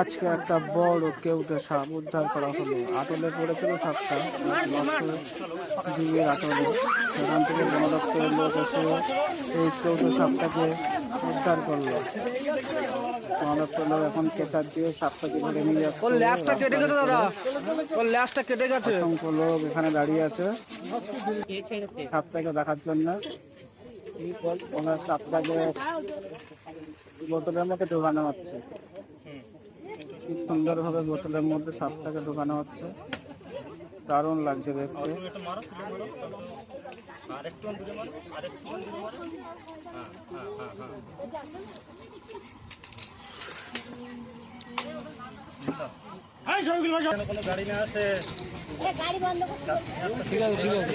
আজকে একটা বড় কেউটে সাপ উদ্ধার করা হলো। আটলে পড়েছিল সাপটা। জীবের আটলে সেখান থেকে বন দপ্তরের লোক এসে এই কেউটে সাপটাকে উদ্ধার করল। বন দপ্তরের লোক এখন কেচার দিয়ে সাপটাকে ধরে নিয়ে যাচ্ছে। ল্যাসটা কেটে গেছে দাদা। ওর ল্যাসটা কেটে গেছে। অসংখ্য লোক এখানে দাঁড়িয়ে আছে। সাপটাকে দেখার জন্য ওনার সাপটাকে বোতলের মধ্যে ঢোকানো হচ্ছে। কি সুন্দরভাবে বোতলের মধ্যে সাপটাকে ঢোকানো হচ্ছে। দারুণ লাগছে দেখতে। গাড়ি বন্ধ করতে ঠিক আছে ঠিক আছে।